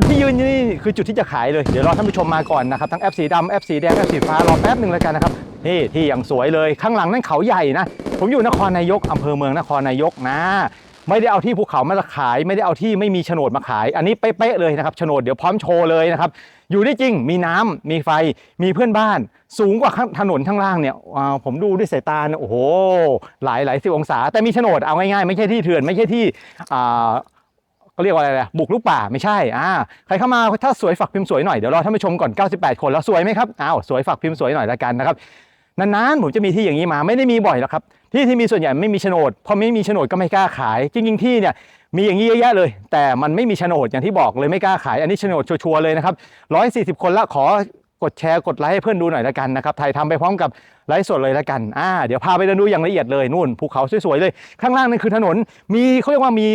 จุดที่ยืนนี่คือจุดที่จะขายเลยเดี๋ยวรอท่านผู้ชมมาก่อนนะครับทั้งแอปสีดำแอปสีแดงแอปสีฟ้ารอแป๊บหนึ่งแล้วกันนะครับนี่ที่อย่างสวยเลยข้างหลังนั่นเขาใหญ่นะ ผมอยู่นครนายกอำเภอเมืองนครนายกนะ ไม่ได้เอาที่ภูเขามาขาย ไม่ได้เอาที่ไม่มีโฉนดมาขาย อันนี้เป๊ะๆเลยนะครับโฉนดเดี๋ยวพร้อมโชว์เลยนะครับอยู่ได้จริงมีน้ำมีไฟมีเพื่อนบ้าน สูงกว่าถนนข้างล่างเนี่ยผมดูด้วยสายตาโอ้โหหลายหลายสิบองศา แต่มีโฉนดเอาง่ายๆ ไม่ใช่ที่เถื่อนไม่ใช่ที่ เขาเรียกว่าอะไรนะบุกลุกป่าไม่ใช่อ่าใครเข้ามาถ้าสวยฝากพิมพ์สวยหน่อยเดี๋ยวรอท่านผู้ชมก่อน 98 คนแล้วสวยไหมครับอ้าวสวยฝากพิมพ์สวยหน่อยละกันนะครับนานๆผมจะมีที่อย่างนี้มาไม่ได้มีบ่อยหรอกครับที่ที่มีส่วนใหญ่ไม่มีโฉนดพอไม่มีโฉนดก็ไม่กล้าขาย จริง ๆ ที่เนี่ยมีอย่างนี้เยอะแยะเลย แต่มันไม่มีโฉนดอย่างที่บอกเลยไม่กล้าขาย อันนี้โฉนดชัวร์ๆเลยนะครับ140คนละขอกดแชร์กดไลค์ให้เพื่อนดูหน่อยละกันนะครับถ่ายทำไปพร้อมกับไลฟ์สดเลยละกันอ่าเดี๋ยวพาไปดูอย่างละเอียดเลยนู่นภูเขาสวยๆเลย ข้างล่างนั่นคือถนนมีเขาเรียกว่ามี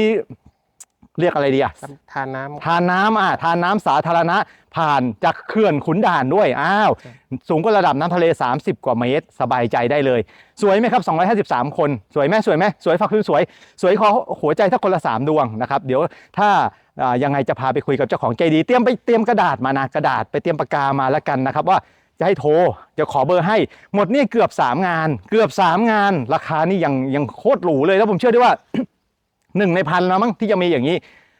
เรียกอะไรดีอะทานน้ำทานน้ำอะทานน้ำสาธารณะ ผ่านจากเขื่อนขุนด่านด้วยอ้าวสูงกว่าระดับน้ำทะเล 30 กว่าเมตร สบายใจได้เลย สวยไหมครับ 253 คนสวยไหมสวยไหมสวยฝักคือสวย สวยขอหัวใจถ้าคนละ 3 ดวงนะครับ เดี๋ยวถ้าอ่ายังไงจะพาไปคุยกับเจ้าของใจดี เตรียมไปเตรียมกระดาษมานะกระดาษไปเตรียมปากกามาแล้วกันนะครับว่าจะให้โทรจะขอเบอร์ให้หมดนี่เกือบ 3 งาน เกือบ 3 งาน ราคานี่ยังยังโคตรหรูเลยแล้วผมเชื่อได้ว่า หนึ่งในพันแล้วมั้งที่จะมีอย่างนี้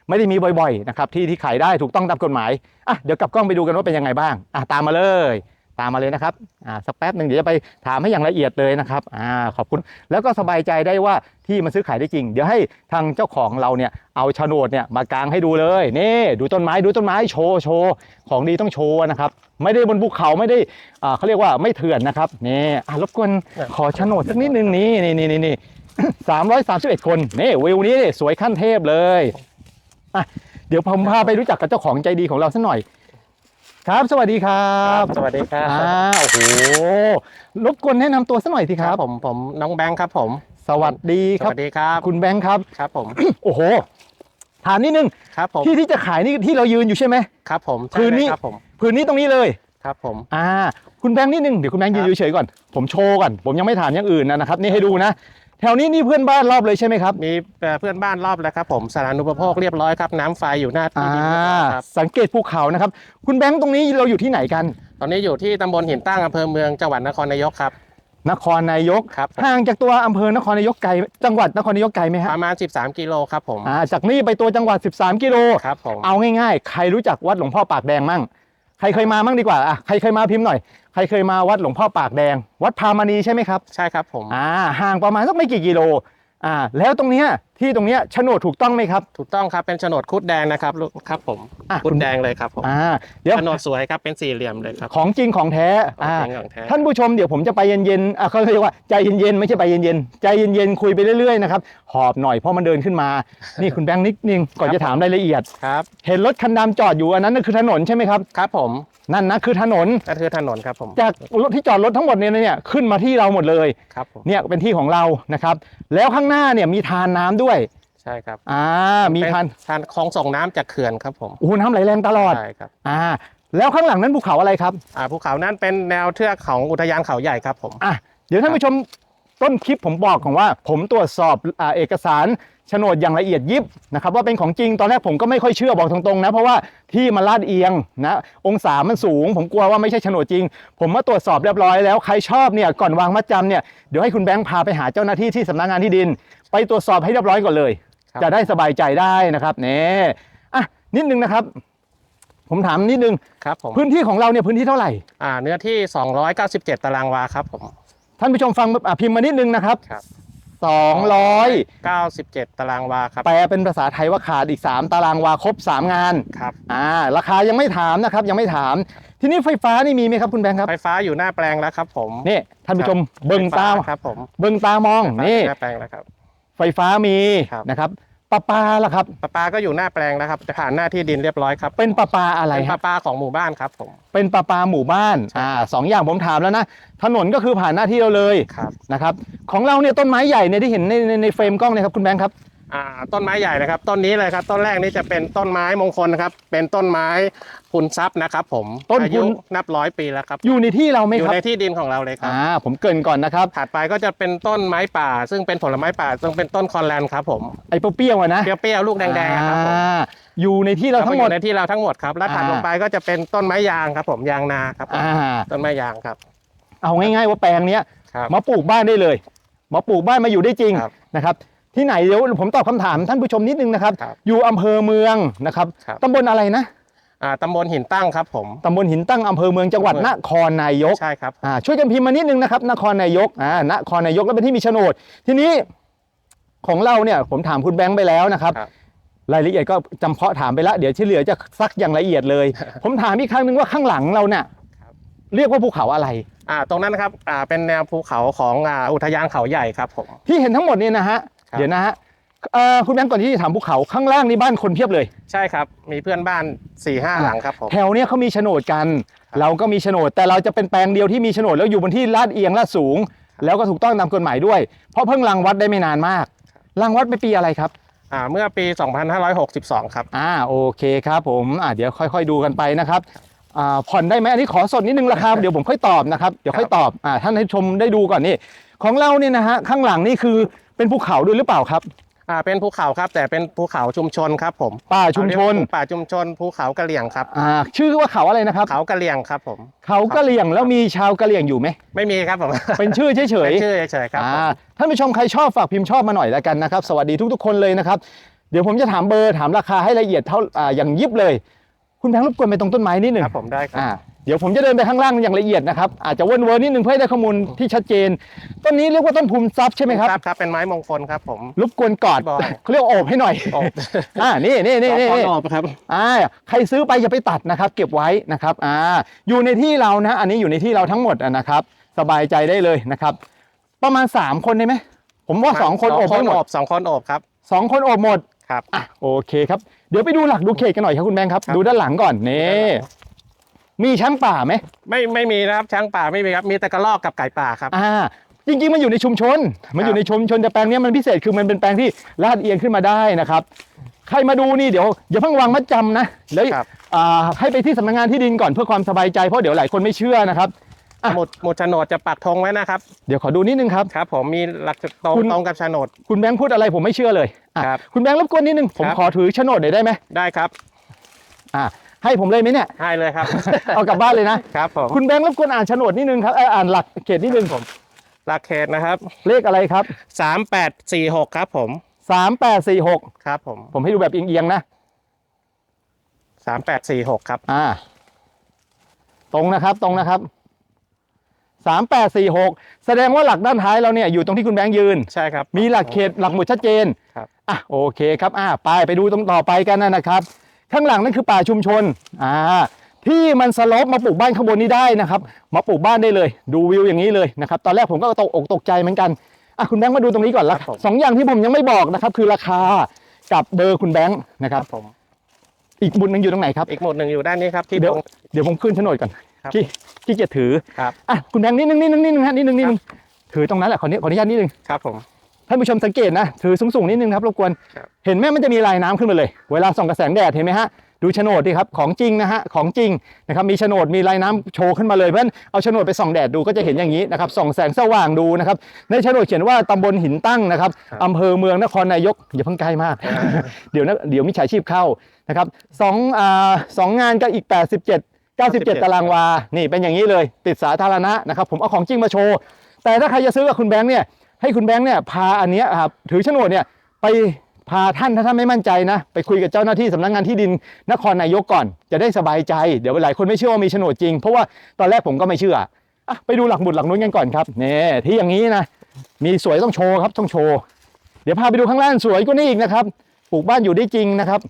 ไม่ได้มีบ่อยๆนะครับที่ที่ขายได้ถูกต้องตามกฎหมายอะเดี๋ยวกลับกล้องไปดูกันว่าเป็นยังไงบ้างอะตามมาเลย ตามมาเลยนะครับอ่าสักแป๊บหนึ่งเดี๋ยวจะไปถามให้อย่างละเอียดเลยนะครับอ่าขอบคุณแล้วก็สบายใจได้ว่าที่มันซื้อขายได้จริง เดี๋ยวให้ทางเจ้าของเราเนี่ยเอาโฉนดเนี่ยมากางให้ดูเลยนี่ดูต้นไม้ดูต้นไม้โชว์โชว์ของดีต้องโชว์นะครับไม่ได้บนภูเขาไม่ได้อ่าเขาเรียกว่าไม่เถื่อนนะครับนี่อะรบกวนขอโฉนดสักนิดนึงนี่นี่นี่นี่ นี่สามร้อยสามสิบเอ็ดคนนี่วิวนี้นี่สวยขั้นเทพเลยอะเดี๋ยวผมพาไปรู้จักกับเจ้าของใจดีของเราสักหน่อย ครับ สวัสดีครับสวัสดีครับอ่าโอ้โหรบกวนแนะนำตัวสักหน่อยสิคครัรับบผมผมน้องแบงค์ครับผมสวัสดีสครับ วัสดีครับคุณแบงค์ครับ ครับผม โอ้โหถามนิดนึงครับผมที่ที่จะขายนี่ที่เรายืนอยู่ใช่ไหม ครับผมใช่พื้นนี่เลยครับผมพื้นนี้ตรงนี้เลย ครับผม อ่า คุณแบงค์นิดนึงเดี๋ยวคุณแบงค์ยืนครับเฉยๆก่อน ผมโชว์ก่อน ผมยังไม่ถามอย่างอื่นนะครับ นี่ให้ดูนะ แถวนี้นี่เพื่อนบ้านรอบเลยใช่ไหมครับมีเอ่อเพื่อนบ้านรอบแล้วครับผมสารานุปโภคเรียบร้อยครับน้ำไฟอยู่หน้าที่อ่าดินเรียบร้อยครับสังเกตภูเขานะครับ คุณแบงค์ตรงนี้เราอยู่ที่ไหนกัน ตอนนี้อยู่ที่ตำบลหินตั้งอำเภอเมืองจังหวัดนครนายกครับ นครนายกครับ ห่างจากตัวอำเภอนครนายกไกลจังหวัดนครนายกไกลไหมปฮะระมาณ 13 กิโลครับผมอ่าจากนี่ไปตัวจังหวัด 13 กิโล ครับผมเอาง่ายๆ ใครรู้จักวัดหลวงพ่อปากแดงมั่ง ใครเคยมามั่งดีกว่าอะใครเคยมาพิมพ์หน่อย ใครเคยมาวัดหลวงพ่อปากแดง วัดพามณีใช่ไหมครับ ใช่ครับผม อ่าห่างประมาณสักไม่กี่กิโล อ่า แล้วตรงเนี้ยที่ตรงเนี้ยโฉนดถูกต้องไหมครับ ถูกต้องครับเป็นโฉนดคุดแดงนะครับลูกครับผมอะคุดแดงเลยครับผมอ่าเดี๋ยว โฉนดสวยครับเป็นสี่เหลี่ยมเลยครับ ของจริงของแท้ของอ่าจริงของแท้ ท่านผู้ชมเดี๋ยวผมจะไปเย็นๆอะเขาเรียกว่าใจเย็นๆไม่ใช่ไปเย็นๆใจเย็นๆคุยไปเรื่อยๆนะครับหอบหน่อยเพราะมันเดินขึ้นมา นี่คุณแบงค์นิดนึงก่อนจะถามรายละเอียด ครับเห็นรถคันดำจอดอยู่อันนั้นน่ะคือถนนใช่ไหมครับ ครับผมนั่นนะคือถนนนั่นคือถนนครับผมจากรถที่จอดรถทั้งหมดเนี่ยเนี่ยขึ้นมาที่เราหมดเลย ครับผมเนี่ยเป็นที่ของเรานะครับ แล้วข้างหน้าเนี่ยมีทานน้ำด้วยใช่ครับอ่ามีทานทานคลองส่งน้ำจากเขื่อนครับผมโอ้โหน้ำไหลแรงตลอดใช่ครับอ่าแล้วข้างหลังนั้นภูเขาอะไรครับอ่าภูเขานั่นเป็นแนวเทือกของอุทยานเขาใหญ่ครับผม อะเดี๋ยวท่านผู้ชมต้นคลิปผมบอกก่อนว่า ผมตรวจสอบอาเอกสาร โฉนดอย่างละเอียดยิบนะครับว่าเป็นของจริงตอนแรกผมก็ไม่ค่อยเชื่อบอกตรงๆนะเพราะว่าที่มันลาดเอียงนะองศามันสูง ผมกลัวว่าไม่ใช่โฉนดจริง ผมมาตรวจสอบเรียบร้อยแล้วใครชอบเนี่ยก่อนวางมัดจำเนี่ยเดี๋ยวให้คุณแบงค์พาไปหาเจ้าหน้าที่ที่สำนักงานที่ดิน ไปตรวจสอบให้เรียบร้อยก่อนเลย ครับ จะได้สบายใจได้นะครับเนี่ยอะนิดนึงนะครับ ผมถามนิดนึงครับผมพื้นที่ของเราเนี่ยพื้นที่เท่าไหร่ อ่าเนื้อที่ 297 ตารางวาครับผม ท่านผู้ชมฟังอะพิมพ์มานิดนึงนะครับ ครับ สองร้อย97 ตารางวาครับ แปลเป็นภาษาไทยว่าขาดอีก 3 ตารางวาครบ 3 งานครับ อ่าราคายังไม่ถามนะครับยังไม่ถาม ทีนี้ไฟฟ้านี่มีไหมครับคุณแบงค์ครับ ไฟฟ้าอยู่หน้าแปลงแล้วครับผม นี่ท่านผู้ชมครับเบิ่งตาไฟฟ้ครับผมเบิ่งตามองไฟฟ้านี่อยู่หน้าแปลงแล้วครับ ไฟฟ้ามีครับนะครับ ปลาปลาล่ะครับ ประปาก็อยู่หน้าแปลงแล้วครับจะผ่านหน้าที่ดินเรียบร้อยครับ เป็นปลาปลาอะไรเป็นคปรัระบ ปาของหมู่บ้านครับผม เป็นปลาปลาหมู่บ้านใช่ อ่าสองอย่างผมถามแล้วนะ ถนนก็คือผ่านหน้าที่เราเลยครับ นะครับ ของเราเนี่ยต้นไม้ใหญ่เนี่ยที่เห็นในในในเฟรมกล้องเนี่ยครับคุณแบงค์ครับอ่า ต้นไม้ใหญ่นะครับ ต้นนี้เลยครับ ต้นแรกนี่จะเป็นต้นไม้มงคลนะครับ เป็นต้นไม้พุนทรัพย์นะครับ ผมต้นอาพุยุนนับร้อยปีแล้วครับอยู่ในที่เราไหมอยู่ครับในที่ดินของเราเลยครับ อ่าผมเกรินก่อนนะครับถัดไปก็จะเป็นต้นไม้ป่า ซึ่งเป็นผลไม้ป่า ซึ่งเป็นต้นคอนแลนครับผม ไอ้เปรี้ยวๆอะนะเปรี้ยวๆลูกแดงๆอะครับผมอ่าอยู่ในที่เราทั้งหมดอยู่ในที่เราทั้งหมดครับ แล้วถัดอ่า ลงไปก็จะเป็นต้นไม้ยางครับ ผมยางนาครับผมอ่าต้นไม้ยางครับ เอาง่ายๆว่าแปลงเนี้ยครับ มาปลูกบ้านได้เลยมาปลูกบ้านมาอยู่ได้จริงครับ นะครับ ที่ไหนเดี๋ยวผมตอบคำถามท่านผู้ชมนิดนึงนะครับ ครับอยู่อำเภอเมืองนะครับครับ ตำบลอะไรนะอ่าตำบลหินตั้งครับผม ตำบลหินตั้งอำเภอเมืองจังหวัดนครนายกใช่ครับ อ่าช่วยกันพิมพ์มานิดนึงนะครับนครนายกอ่านครนายกแล้วเป็นที่มีโฉนด ทีนี้ของเราเนี่ยผมถามคุณแบงค์ไปแล้วนะครับ ครับ รายละเอียดก็จำเพาะถามไปแล้วเดี๋ยวที่เหลือจะซักอย่างละเอียดเลย ผมถามอีกครั้งหนึ่งว่าข้างหลังเราเนี่ยครับเรียกว่าภูเขาอะไร อ่าตรงนั้นนะครับอ่าเป็นแนวภูเขาของอ่าอุทยานเขาใหญ่ครับผม ที่เห็นทั้งหมดเนี่ยนะฮะครับ เดี๋ยวนะฮะเอ่อคุณแบงค์ก่อนที่จะถามภูเขาข้างล่างนี่บ้านคนเพียบเลย ใช่ครับ มีเพื่อนบ้าน4ี่ห้าหลังครับผม แถวเนี้ยเขามีโฉนดกันครับเราก็มีโฉนด แต่เราจะเป็นแปลงเดียวที่มีโฉนดแล้วอยู่บนที่ลาดเอียงลาดสูง แล้วก็ถูกต้องตามกฎหมายด้วย เพราะเพิ่งรังวัดได้ไม่นานมากรังวัดไปปีอะไรครับอ่าเมื่อปี 2562 ครับ อ่าโอเคครับผมอ่าเดี๋ยวค่อยๆดูกันไปนะครับอ่าผ่อนได้ไหมอันนี้ขอสดนิดนึงราคาเดี๋ยวผมค่อยตอบนะครับเดี๋ยวค่อยตอบอ่าท่านให้ชมได้ดูก่อนนี่ของเราเนี่ยนะฮะข้างหลังนี่คือ เป็นภูเขาด้วยหรือเปล่าครับ อ่าเป็นภูเขาครับ แต่เป็นภูเขาชุมชนครับผมป่าชุมชนเรียกว่าป่าชุมชนภูเขากะเหลี่ยงครับอ่าชื่อว่าเขาอะไรนะครับ เขากะเหลี่ยงครับผมเขากะเหลี่ยงแล้วมีชาวกะเหลี่ยงอยู่ไหมไม่มีครับผมเป็นชื่อเฉยเป็นๆชื่อเฉยๆครับผมอ่าท่านผู้ชมใครชอบฝากพิมพ์ชอบมาหน่อยแล้วกันนะครับ สวัสดีทุก ๆ คนเลยนะครับ เดี๋ยวผมจะถามเบอร์ถามราคาให้ละเอียดเท่าอ่าอย่างยิบเลย คุณแบงค์รบกวนไปตรงต้นไม้นิดหนึ่งครับผมได้ครับอ่า เดี๋ยวผมจะเดินไปข้างล่างอย่างละเอียดนะครับ อาจจะเวิร์นเวิร์นนิดนึงเพื่อให้ได้ข้อมูลที่ชัดเจน ต้นนี้เรียกว่าต้นภูมิทรัพย์ใช่ไหมครับครับครับเป็นไม้มงคลครับผมรบกวนกอดบอยเขาเรียกว่าโอบให้หน่อยโอบอ่านี่นี่นี่นี่ขอนี่ขอบครับอ่าใครซื้อไปอย่าไปตัดนะครับ เก็บไว้นะครับอ่าอยู่ในที่เรานะ อันนี้อยู่ในที่เราทั้งหมดอะนะครับ สบายใจได้เลยนะครับ ประมาณ 3 คนได้ไหมผมว่า 2 คนโอบสองไม่หมโอดบสองคนโอบครับสองคนโอบหมดครับอะโอเคครับเดี๋ยวไปดูหลักดูเขตกันหน่อยครับคุณแบงค์ครับครับดูด้านหลังก่อนนี่ มีช้างป่าไหมไม่ไม่มีนะครับช้างป่าไม่มีครับ มีแต่กระรอกกับไก่ป่าครับ อ่าจริงๆมันอยู่ในชุมชน มันอยู่ในชุมชนแต่แปลงเนี้ยมันพิเศษคือมันเป็นแปลงที่ลาดเอียงขึ้นมาได้นะครับ ใครมาดูนี่เดี๋ยวอย่าเพิ่งวางมัดจำนะแล้วครับอ่าให้ไปที่สำนักงานที่ดินก่อนเพื่อความสบายใจเพราะเดี๋ยวหลายคนไม่เชื่อนะครับอะหมุดหมุดโฉนดจะปักธงไว้นะครับ เดี๋ยวขอดูนิดนึงครับครับ ผมมีหลักตรงคุณตรงกับโฉนด คุณแบงค์พูดอะไรผมไม่เชื่อเลยอะครับคุณแบงค์รบกวนนิดนึงผมครับขอถือโฉนดหน่อยได้ไหมได้ครับอ่า ให้ผมเลยไหมเนี่ย ให้เลยครับ เอากลับบ้านเลยนะครับผมคุณแบงค์รบกวนอ่านโฉนดนิดนึงครับเอ่ออ่านหลักเขตนิดนึงผมหลักเขตนะครับเลขอะไรครับ 3846 ครับผม3846 ครับผม ผมให้ดูแบบเอียงๆนะ 3846 ครับ อ่า ตรงนะครับตรงนะครับ 3846 แสดงว่าหลักด้านท้ายเราเนี่ยอยู่ตรงที่คุณแบงค์ยืน ใช่ครับ มีหลักเขตหลักหมุดชัดเจนครับ อะโอเคครับอ่าไปไปดูตรงต่อไปกันนะครับ ข้างหลังนั่นคือป่าชุมชนอ่าที่มันสโลปมาปลูกบ้านข้างบนนี้ได้นะครับ มาปลูกบ้านได้เลย ดูวิวอย่างนี้เลยนะครับ ตอนแรกผมก็ตกอกตกใจเหมือนกันอะคุณแบงค์มาดูตรงนี้ก่อนละครับผม สองอย่างที่ผมยังไม่บอกนะครับ คือราคากับเบอร์คุณแบงค์นะคครัรับบผมอีกบุญหนึ่งอยู่ตรงไหนครับ อีกหมุดหนึ่งอยู่ด้านนี้ครับที่เดี๋ยวตรง เดี๋ยวผมขึ้นโฉนดก่อนครับที่ที่จะถือครับ อะคุณแบงค์นิดนึงนิดนึงนิดนึงฮะนิดนึงนิดนึงถือตรงนั้นแหละขออนุขออนุญาตนิดนึง ครับผม ท่านผู้ชมสังเกตนะถือสูงๆนิดนึงครับรบกวนครับเห็นไหมมันจะมีลายน้ำขึ้นมาเลย เวลาส่องกระแสงแดดเห็นไหมฮะดูโฉนดดิครับของจริงนะฮะของจริงนะครับมีโฉนดมีลายน้ำโชว์ขึ้นมาเลยเพราะฉะนั้นเอาโฉนดไปส่องแดดดูก็จะเห็นอย่างนี้นะครับส่องแสงสว่างดูนะครับในโฉนดเขียนว่าตำบลหินตั้งนะครับอำเภอเมืองนครนายกอย่าเพิ่งใกล้มาก เดี๋ยวนะเดี๋ยวมิจฉาชีพเข้านะครับสองอ่าสองงานก็อีก 87 97 ตารางวานี่เป็นอย่างนี้เลยติดสาธารณะนะครับผมเอาของจริงมาโชว์แต่ถ้าใครจะซื้อกับคุณแบงค์เนี่ย ให้คุณแบงค์เนี่ยพาอันเนี้ยครับถือโฉนดเนี่ยไปพาท่านถ้าท่านไม่มั่นใจนะ ไปคุยกับเจ้าหน้าที่สำนักงานที่ดินนครนายกก่อน จะได้สบายใจเดี๋ยวหลายคนไม่เชื่อว่ามีโฉนดจริง เพราะว่าตอนแรกผมก็ไม่เชื่ออะไปดูหลักหมุดหลักนู้นกันก่อนครับนี่ที่อย่างนี้นะมีสวยต้องโชว์ครับต้องโชว์เดี๋ยวพาไปดูข้างล่างสวยกว่านี้อีกนะครับปลูกบ้านอยู่ได้จริงนะครับ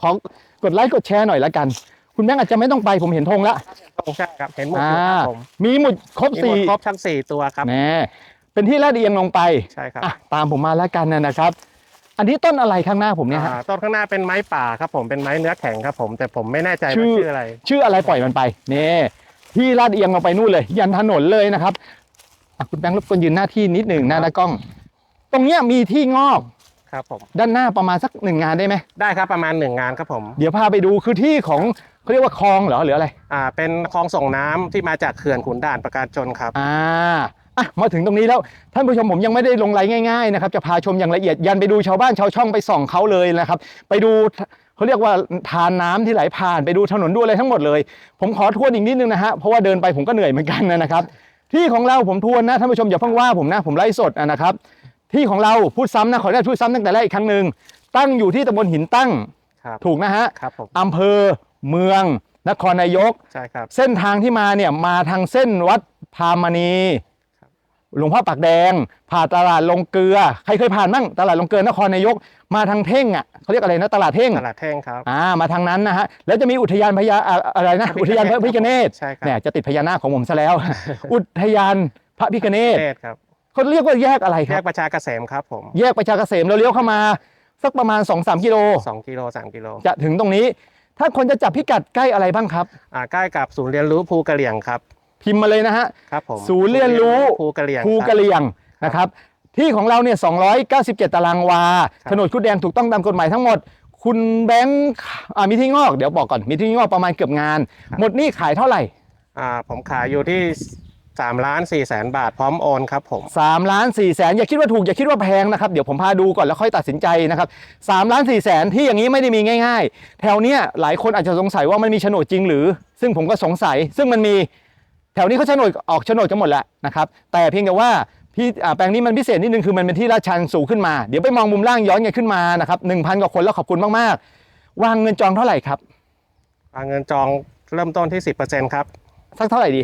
ขอกดไลค์กดแชร์หน่อยละกัน คุณแบงค์อาจจะไม่ต้องไปผมเห็นธงละตรงใช่ครับเห็นหมุดอ่าอยู่ครับผมมีหมุดครบมีหมุสี่ดครบทั้งสี่ตัวครับแน่ เป็นที่ลาดเอียงลงไปใช่ครับอะตามผมมาแล้วกันนะนะครับ อันนี้ต้นอะไรข้างหน้าผมเนี่ยฮะ อ่าต้นข้างหน้าเป็นไม้ป่าครับผมเป็นไม้เนื้อแข็งครับผมแต่ผมไม่แน่ใจชื่ว่าอ ชื่ออะไร ชื่ออะไรปล่อยมันไปนี่ที่ลาดเอียงลงไปนู่นเลย ยันถนนเลยนะครับอะคุณแบงค์รบกวนยืนหน้าที่นิดหนึ่งหน้าหน้ากล้อง ตรงเนี้ยมีที่งอกครับผมด้านหน้าประมาณสักหนึ่งงานได้ไหมได้ครับประมาณหนึ่งงานครับผมเดี๋ยวพาไปดูคือที่ของเขาเรียกว่าคลองเหรอหรืออะไร อ่าเป็นคลองส่งน้ำที่มาจากเขื่อนขุนด่านประการจนครับ อ่า อะมาถึงตรงนี้แล้วท่านผู้ชมผมยังไม่ได้ลงไลน์ง่ายๆนะครับจะพาชมอย่างละเอียดยันไปดูชาวบ้านชาวช่องไปส่องเขาเลยนะครับ ไปดูเขาเรียกว่าทานน้ำที่ไหลผ่านไปดูถนนดูอะไรทั้งหมดเลย ผมขอทวนอีกนิดนึงนะฮะเพราะว่าเดินไปผมก็เหนื่อยเหมือนกันนะครับ ที่ของเราผมทวนนะท่านผู้ชมอย่าเพิ่งว่าผมนะผมไล่สดนะครับ ที่ของเราพูดซ้ำนะขออนุญาตพูดซ้ำตั้งแต่แรกอีกครั้งหนึ่งตั้งอยู่ที่ตำบลหินตั้งครับถูกนะฮะครับผมอำเภอเมืองนครนายกใช่ครับเส้นทางที่มาเนี่ยมาทางเส้นวัดพามณีครับ หลวงพ่อปากแดง ผ่านตลาดลงเกลือ ใครเคยผ่านบ้างตลาดลงเกลือนครนายก มาทางเท่งอะเขาเรียกอะไรนะตลาดเท่งตลาดแท่งครับ อ่ามาทางนั้นนะฮะแล้วจะมีอุทยานพญาอ่าอะไรนะพระพิอุฆเนศทยานพระพิฆเนศใช่ครับ เนี่ยจะติดพญานาคของผมซะแล้ว อุทยานพระพิฆเนศเนศครับเขาเรียกว่าแยกอะไรคแยรักบประชาเกษมครับผมแยกประชาเกษมเราเลี้ยวเข้ามา สักประมาณ 2-3 กิโล สองกิโลสามกิโลจะถึงตรงนี้ ถ้าคนจะจับพิกัดใกล้อะไรบ้างครับ อ่าใกล้กับศูนย์เรียนรู้ภูกระเหลี่ยงครับ พิมพ์มาเลยนะฮะครับผมศูนย์เรียนรู้ภูกระเหลี่ยงภูคกรัระบเหลี่ยงนะครับที่ของเราเนี่ย297 ตารางวาครับโฉนดคุดแดงถูกต้องตามกฎหมายทั้งหมด คุณแบงค์อ่ามีที่งอกเดี๋ยวบอกก่อนมีที่งอกประมาณเกือบงาน หมดหนี่ขายเท่าไหร่อ่าผมขายอยู่ที่3ล้าน4แสนบาทพร้อมโอนครับผม3ล้าน4แสนอย่าคิดว่าถูกอย่าคิดว่าแพงนะครับเดี๋ยวผมพาดูก่อนแล้วค่อยตัดสินใจนะครับ3ล้าน4แสนที่อย่างนี้ไม่ได้มีง่าย ๆ แถวเนี้ยหลายคนอาจจะสงสัยว่ามันมีโฉนดจริงหรือ ซึ่งผมก็สงสัยซึ่งมันมี แถวนี้เขาโฉนดออกโฉนดกันหมดแล้วนะครับแต่เพียงแต่ว่าพี่อ่าแปลงนี้มันพิเศษนิดนึงคือมันเป็นที่ลาดชันสูงขึ้นมา เดี๋ยวไปมองมุมล่างย้อนกันขึ้นมานะครับหนึ่งพันกว่าคนแล้วขอบคุณมากๆ วางเงินจองเท่าไหร่ครับอ่าเงินจองเริ่มต้นที่ 10%ครับ สักเท่าไหร่ดี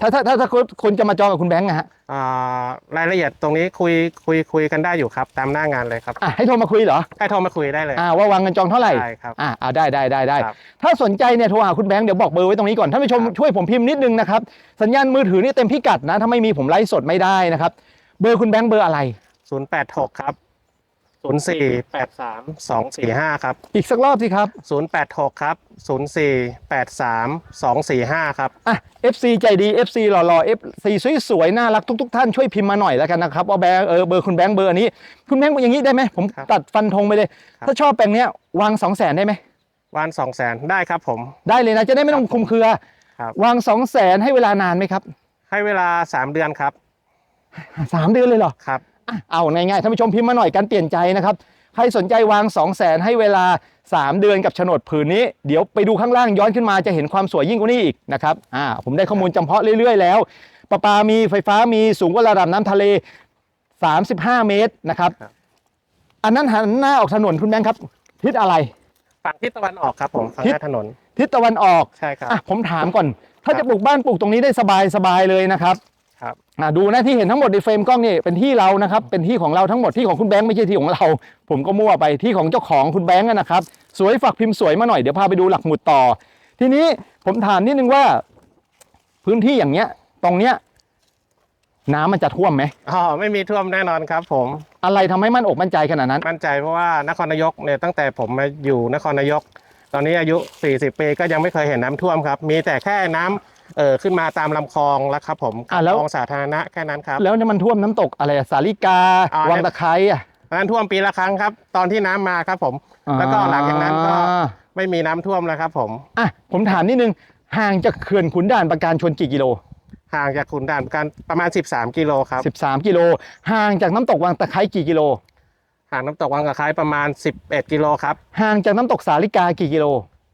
ถ้าถ้าถ้าถ้าคนจะมาจองกับคุณแบงค์อะฮะอ่ารายละเอียดตรงนี้คุยคุยคุยกันได้อยู่ครับ ตามหน้างานเลยครับอะให้โทรมาคุยเหรอให้โทรมาคุยได้เลยอ่าว่าวางเงินจองเท่าไหร่ได้ครับ อ่าอ่าได้ได้ได้ได้ครับถ้าสนใจเนี่ยโทรหาคุณแบงค์เดี๋ยวบอกเบอร์ไว้ตรงนี้ก่อนท่านผู้ชมครับ ช่วยผมพิมพ์นิดนึงนะครับสัญญาณมือถือนี่เต็มพิกัดนะถ้าไม่มีผมไลฟ์สดไม่ได้นะครับเบอร์คุณแบงค์เบอร์อะไร 086 ครับ 0483 245ครับอีกสักรอบสิครับ086ครับ0483 245ครับ อะ FC ใจดี FC หล่อๆ FC สวยๆน่ารักทุกๆท่านช่วยพิมพ์มาหน่อยแล้วกันนะครับว่าแบงค์เออเบอร์คุณแบงค์เบอร์อันนี้ คุณแบงค์อย่างนี้ได้ไหมผมครับตัดฟันธงไปเลย ครับ ถ้าชอบแปลงเนี้ยวาง2 0 0 0 0 0ได้ไหมวัน2แสนได้ครับผม ได้เลยนะจะได้ไม่ต้องคุมเครือครับ วาง2 0 0 0 0 0ให้เวลานานไหมครับให้เวลา3เดือนครับ สามเดือนเลยเหรอ ครับอะ เอาง่ายๆท่านผู้ชมพิมพ์มาหน่อยการเปลี่ยนใจนะครับใครสนใจวาง2 0 0แสนให้เวลา 3 เดือนกับโฉนดผืนนี้ เดี๋ยวไปดูข้างล่างย้อนขึ้นมาจะเห็นความสวยยิ่งกว่านี้อีกนะครับอ่าผมได้ข้อมูลจำเพาะเรื่อยๆแล้วประปามีไฟฟ้ามีสูงกว่าระดับน้ำทะเล 35 เมตรนะครับครับอันนั้นหันหน้าออกถนนคุณแบงค์ครับ ทิศอะไร ฝั่งทิศตะวันออกครับผมฝั่งทิศหน้าถนน ทิศตะวันออกใช่ครับ อะผมถามก่อน ถ้าครัจะบปลูกบ้านปลูกตรงนี้ได้สบายสบายเลยนะครับ ครับอะดูนะที่เห็นทั้งหมดในเฟรมกล้องนี่เป็นที่เรานะครับ เป็นที่ของเราทั้งหมดที่ของคุณแบงค์ไม่ใช่ที่ของเรา ผมก็มั่วไปที่ของเจ้าของคุณแบงค์อะนะครับ สวยฝักพิมพ์สวยมาหน่อยเดี๋ยวพาไปดูหลักหมุดต่อ ทีนี้ผมถามนิดนึงว่า พื้นที่อย่างเนี้ย ตรงเนี้ย น้ำมันจะท่วมไหมอ๋อไม่มีท่วมแน่นอนครับ ผมอะไรทำให้มั่นอกมั่นใจขนาดนั้น มั่นใจเพราะว่านครนายกเนี่ยตั้งแต่ผมมาอยู่นครนายก ตอนนี้อายุ 40 ปีก็ยังไม่เคยเห็นน้ำท่วมครับ มีแต่แค่น้ำ เอ่อขึ้นมาตามลำคลองแล้วครับผมอะแล้ว คลองสาธารณะแค่นั้นครับ แล้วเนี่ยมันท่วมน้ำตกอะไรอะสาลิกาอ่า วังตะไคร้อะนั้นท่วมปีละครั้งครับ ตอนที่น้ำมาครับผม แล้วก็หลังจากนั้นก็ อ่าไม่มีน้ำท่วมแล้วครับผม อะผมถามนิดนึงห่างจากเขื่อนขุนด่านประการชนกี่กิโล ห่างจากขุนด่านกันประมาณ 13 กิโลครับ 13 กิโล ห่างจากน้ำตกวังตะไคร้กี่กิโล ห่างน้ำตกวังกระคายประมาณ 11 กิโลครับ ห่างจากน้ำตกสาลิกากี่กิโล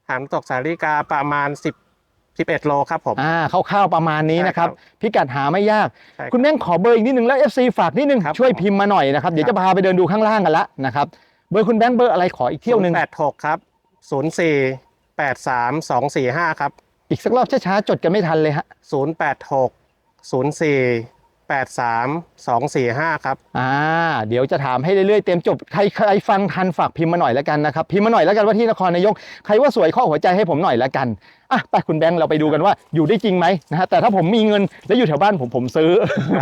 ห่างน้ำตกสาลิกาประมาณ10 11 โลครับผม อ่าคร่าวๆประมาณนี้นะครับใช่ครับพิกัดหาไม่ยาก ใช่รับคุณแม่งขอเบอร์อีกนิดนึงแล้ว FC ฝากนิดนึง ครับช่วยพิมพ์มาหน่อยนะครับ เดี๋ยวครัจะบพาไปเดินดูข้างล่างกันละนะครับ เบอร์คุณแบงค์เบอร์อะไรขออีกเที่ยวหนึ่ง086 ครับ 04 83 245 ครับ อีกสักรอบช้าๆจดกันไม่ทันเลยฮะ 086 04 83 245 ครับ อ่าเดี๋ยวจะถามให้เรื่อยๆเต็มจบใครใครฟังทันฝากพิมพ์มาหน่อยแล้วกันนะครับพิมพ์มาหน่อยแล้วกันว่าที่นครนายกใครว่าสวยข้อหัวใจให้ผมหน่อยแล้วกัน อะไปคุณแบงค์เราไปดูกันว่าอยู่ได้จริงไหมนะฮะแต่ถ้าผมมีเงินแล้วอยู่แถวบ้านผมผมซื้อ